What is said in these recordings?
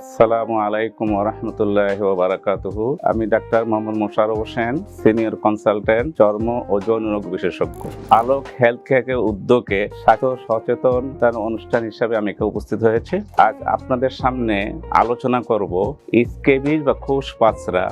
আসসালামু আলাইকুম রহমতুল্লাহ বারাকাতুহু। আমি doctor Mohammad Mosharraf Hossain, senior consultant, চর্ম ও যৌন রোগ বিশেষজ্ঞ। আলোক হেলথ কেয়ারের উদ্যোগে স্বাস্থ্য সচেতনতার অনুষ্ঠান হিসাবে আমি এখানে উপস্থিত হয়েছে। আজ আপনাদের সামনে আলোচনা করব স্কেবিজ বা খুশ পাঁচরা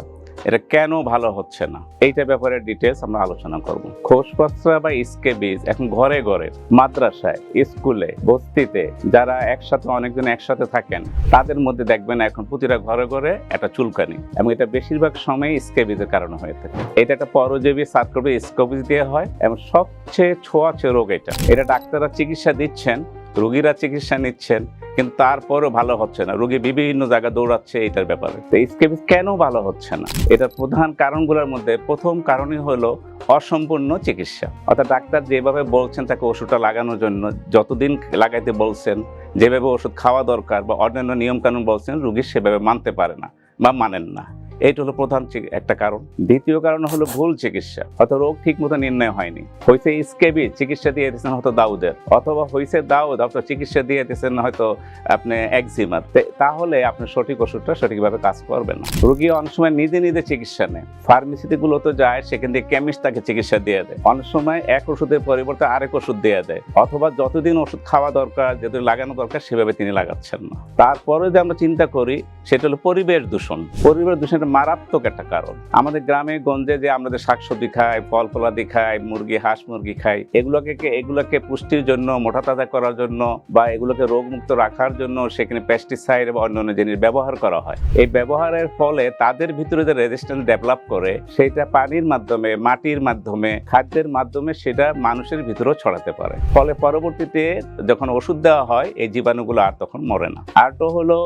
এটা কেন ভালো হচ্ছে না? এইটা ব্যাপারে ডিটেলস আমরা আলোচনা করব। খোসপত্রা বা স্কেবিজ এখন ঘরে ঘরে, মাদ্রাসায়, স্কুলে, বস্তিতে যারা একসাথে, অনেকজন একসাথে থাকেন, তাদের মধ্যে দেখবেন এখন প্রতিটা ঘরে ঘরে একটা চুলকানি এবং এটা বেশিরভাগ সময় স্কেবিজের কারণে হয়ে থাকে। এটা একটা পরজীবী সার্কোপি স্কেবিজ দিয়ে হয় এবং সবচেয়ে ছোঁয়াচে রোগ এটা। এটা ডাক্তাররা চিকিৎসা দিচ্ছেন, রোগীরা চিকিৎসা নিচ্ছেন কিন্তু তারপরও ভালো হচ্ছে না। রোগী বিভিন্ন জায়গা দৌড়াচ্ছে এটার ব্যাপারে। তো স্কেপিস কেন ভালো হচ্ছে না? এটার প্রধান কারণগুলোর মধ্যে প্রথম কারণই হলো অসম্পূর্ণ চিকিৎসা। অর্থাৎ ডাক্তার যেভাবে বলছেন তাকে ওষুধটা লাগানোর জন্য, যতদিন লাগাইতে বলছেন, যেভাবে ওষুধ খাওয়া দরকার বা অন্যান্য নিয়মকানুন বলছেন, রুগী সেভাবে মানতে পারে না বা মানেন না। এইটা হলো প্রধান একটা কারণ। দ্বিতীয় কারণ হলো ভুল চিকিৎসা, হয়তো রোগ ঠিক মতো নির্ণয় হয়নি। হয়েছে স্কেবি, চিকিৎসা দিয়ে দিয়েছেন হয়তো দাউদের, অথবা হয়েছে দাউদ, অথবা চিকিৎসা দিয়ে দিয়েছেন হয়তো আপনি একজিমার। তাহলে আপনি সঠিক ওষুধটা সঠিকভাবে কাজ করবে না। রোগী অনেক সময় নিজে নিজে চিকিৎসা নেয়। ফার্মেসিতে গুলোতে যায়, সেখান থেকে কেমিস্ট তাকে চিকিৎসা দিয়ে দেয়। অনেক সময় এক ওষুধের পরিবর্তে আরেক ওষুধ দিয়ে দেয়, অথবা যতদিন ওষুধ খাওয়া দরকার, যতদিন লাগানো দরকার, সেভাবে তিনি লাগাচ্ছেন না। তারপরে যে আমরা চিন্তা করি, সেটা হলো পরিবেশ দূষণ। পরিবেশ দূষণ একটা মারাত্মক একটা কারণ। আমাদের গ্রামে, গঞ্জে যে আমাদের শাকসবজি খাই ফল ফলাদি খাই, মুরগি, হাঁস মুরগি খাই, এগুলোকে এগুলোকে পুষ্টির জন্য, মোটা তাজা করার জন্য বা এগুলোকে রোগমুক্ত রাখার জন্য সেখানে পেস্টিসাইড বা অন্যান্য জিনিস ব্যবহার করা হয়। এই ব্যবহারের ফলে তাদের ভিতরে যে রেজিস্ট্যান্স ডেভেলপ করে, সেটা পানির মাধ্যমে, মাটির মাধ্যমে, খাদ্যের মাধ্যমে সেটা মানুষের ভিতরেও ছড়াতে পারে। ফলে পরবর্তীতে যখন ওষুধ দেওয়া হয়, এই জীবাণুগুলো আর তখন মরে না। আরটা হলো,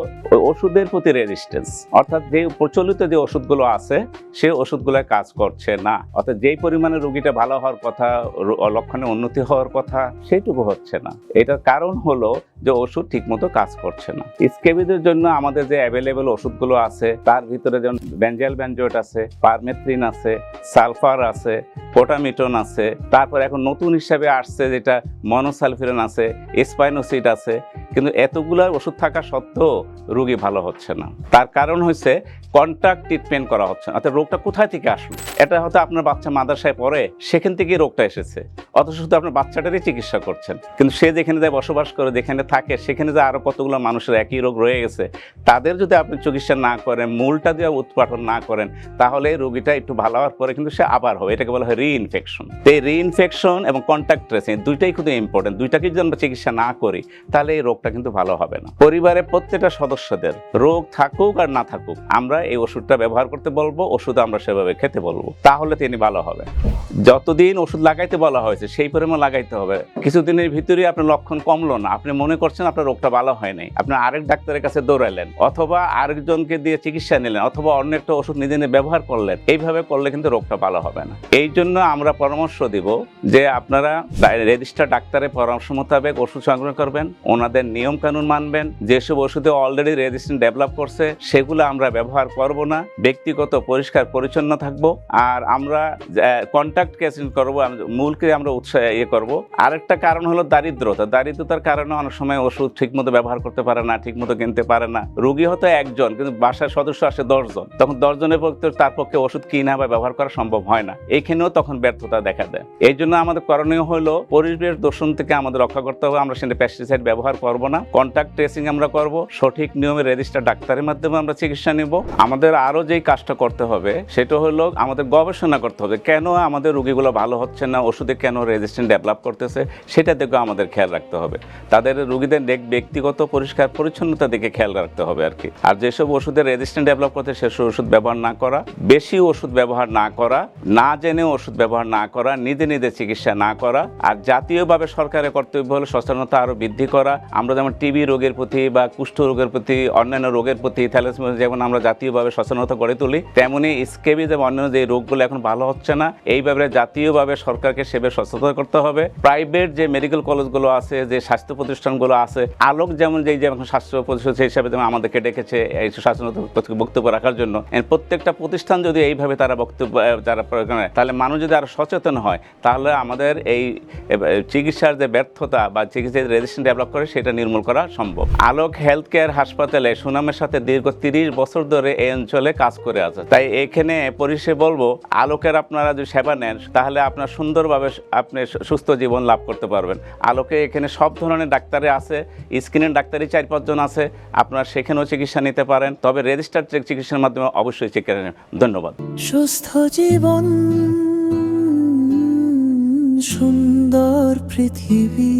ওষুধের প্রতি রেজিস্ট্যান্স অর্থাৎ যে প্রচলিত যে ওষুধগুলো আছে, সে ওষুধগুলো কাজ করছে না। অর্থাৎ যেই পরিমাণে রুগীটা ভালো হওয়ার কথা লক্ষণে উন্নতি হওয়ার কথা, সেইটুকু হচ্ছে না। এটার কারণ হলো যে ওষুধ ঠিকমতো কাজ করছে না। স্কেবিদের জন্য আমাদের যে অ্যাভেলেবেল ওষুধগুলো আছে, তার ভিতরে যেমন ব্যাঞ্জাল ব্যাঞ্জোয়েট আছে পারমেথ্রিন আছে সালফার আছে পোটামিটন আছে, তারপর এখন নতুন হিসাবে আসছে যেটা মনোসালফিরন আছে স্পাইনোসিড আছে, কিন্তু এতগুলো ওষুধ থাকা সত্ত্বেও রোগী ভালো হচ্ছে না। তার কারণ হচ্ছে কন্ট্রাক্ট ট্রিটমেন্ট করা হচ্ছে না। অর্থাৎ রোগটা কোথায় থেকে আসলো? এটা হয়তো আপনার বাচ্চা মাদ্রাসায় পড়ে, সেখান থেকেই রোগটা এসেছে। অথচ শুধু আপনার বাচ্চাটারই চিকিৎসা করছেন। কিন্তু সে যেখানে যায় বসবাস করে, যেখানে থাকে, সেখানে যে আরও কতগুলো মানুষের একই রোগ রয়ে গেছে, তাদের যদি আপনি চিকিৎসা না করেন, মূলটা দিয়ে উৎপাদন না করেন, তাহলে রোগীটা একটু ভালো হওয়ার পরে কিন্তু সে আবার হবে, এটাকে বলা হয় রিইনফেকশন এই রিইনফেকশন এবং কন্ট্যাক্ট ট্রেসিং দুইটাই কিন্তু ইম্পর্টেন্ট দুইটাকে যদি আমরা চিকিৎসা না করি, তাহলে এই রোগটা কিন্তু ভালো হবে না। পরিবারের প্রত্যেকটা সদস্যদের রোগ থাকুক আর না থাকুক, আমরা এই ওষুধটা ব্যবহার করতে বলব, ওষুধ আমরা সেভাবে খেতে বলব, তাহলে তিনি ভালো হবে। যতদিন ওষুধ লাগাইতে বলা হয়েছে, সেই পরিমাণ লাগাইতে হবে। কিছুদিনের ভিতরে আপনার লক্ষণ কমলো না, আপনি মনে করছেন, আপনার রোগটা ভালো হয় নাই। আরেক ডাক্তারের কাছে দৌড়াইলেন অথবা আরেকজনকে দিয়ে চিকিৎসা নিলেন, অথবা অন্য একটা ওষুধ নিজে নিজে ব্যবহার করলেন, এইভাবে করলে কিন্তু রোগটা ভালো হবে না। এই জন্য আমরা পরামর্শ দিব যে আপনারা রেজিস্টার ডাক্তারের পরামর্শ মোতাবেক ওষুধ সংগ্রহ করবেন, ওনাদের নিয়ম কানুন মানবেন যেসব ওষুধে অলরেডি রেজিস্ট্রেশন ডেভেলপ করছে, সেগুলো আমরা ব্যবহার করব না, ব্যক্তিগত পরিষ্কার পরিচ্ছন্ন থাকব, আর আমরা কন্ট্যাক্ট কেসিং করব মূলকে আমরা উৎসাহ ইয়ে করব। আরেকটা কারণ হলো দারিদ্রতা। দারিদ্রতার কারণে অনেক সময় ওষুধ ঠিকমতো ব্যবহার করতে পারে না, ঠিকমতো কিনতে পারে না। রোগী হয়তো একজন, কিন্তু বাসার সদস্য আসে দশজন। তখন দশজনের পক্ষে, তার পক্ষে ওষুধ কিনা বা ব্যবহার করা সম্ভব হয় না। এইখানেও তখন ব্যর্থতা দেখা দেয়। এই জন্য আমাদের করণীয় হলো, পরিবেশ দূষণ থেকে আমাদের রক্ষা করতে হবে। আমরা সেটা পেস্টিসাইড ব্যবহার করব না। কন্ট্যাক্ট ট্রেসিং আমরা করব। সঠিক নিয়মে রেজিস্টার ডাক্তারের মাধ্যমে আমরা চিকিৎসা নিব। আমাদের আরও যেই কাজটা করতে হবে, সেটা হলো আমাদের গবেষণা করতে হবে, কেন আমাদের রোগীগুলো ভালো হচ্ছে না, ওষুধে কেন রেজিস্ট্যান্ট ডেভেলপ করতেছে, সেটা দেখে আমাদের খেয়াল রাখতে হবে। তাদের রোগীদের দেখ- ব্যক্তিগত পরিষ্কার পরিচ্ছন্নতা দিকে খেয়াল রাখতে হবে আর কি। আর যেসব ওষুধের রেজিস্ট্যান্ট ডেভেলপ করতে সেসব ওষুধ ব্যবহার না করা, বেশি ওষুধ ব্যবহার না করা, না জেনে ওষুধ ব্যবহার না করা, নিজে নিজে চিকিৎসা না করা, আর জাতীয়ভাবে সরকারের কর্তব্য হলো সচেতনতা আরও বৃদ্ধি করা। আমরা যেমন টিবি রোগের প্রতি বা কুষ্ঠ রোগের প্রতি, অন্যান্য রোগের প্রতি থ্যালাসেমিয়া যেমন আমরা জাতীয়ভাবে সচেতনতা গড়ে তুলি, তেমনি স্কেবিজ এবং অন্যান্য যে রোগগুলো এখন ভালো হচ্ছে না, এই ব্যাপারে জাতীয়ভাবে সরকারকে সেভাবে সচেতন করতে হবে। প্রাইভেট যে মেডিকেল কলেজগুলো আছে, যে স্বাস্থ্য প্রতিষ্ঠানগুলো আছে। আলোক যেমন যে এখন স্বাস্থ্য প্রতিষ্ঠান সেই হিসাবে যেমন আমাদেরকে ডেকেছে এই স্বাস্থ্য বক্তব্য রাখার জন্য। প্রত্যেকটা প্রতিষ্ঠান যদি এইভাবে তারা বক্তব্য যারা তাহলে মানুষ যদি আরও সচেতন হয়, তাহলে আমাদের এই চিকিৎসার যে ব্যর্থতা বা চিকিৎসার রেজিস্ট্রেশন ডেভেলপ করে, সেটা নির্মূল করা সম্ভব। আলোক হেলথ কেয়ার হাসপাতালে সুনামের সাথে দীর্ঘ তিরিশ বছর ধরে এই অঞ্চলে কাজ করে আছে। তাই এখানে পরিষেবা বলব, আলোকের আপনারা যদি সেবা নেন, তাহলে আপনার সুন্দরভাবে আপনি সুস্থ জীবন লাভ করতে পারবেন। আলোকে এখানে সব ধরনের ডাক্তারে আছে স্ক্রিনের ডাক্তারি চার পাঁচজন আছে, আপনারা সেখানেও চিকিৎসা নিতে পারেন। তবে রেজিস্টার্ড চিকিৎসার মাধ্যমে অবশ্যই চিকিৎসা নেন ধন্যবাদ। সুস্থ জীবন, সুন্দর পৃথিবী।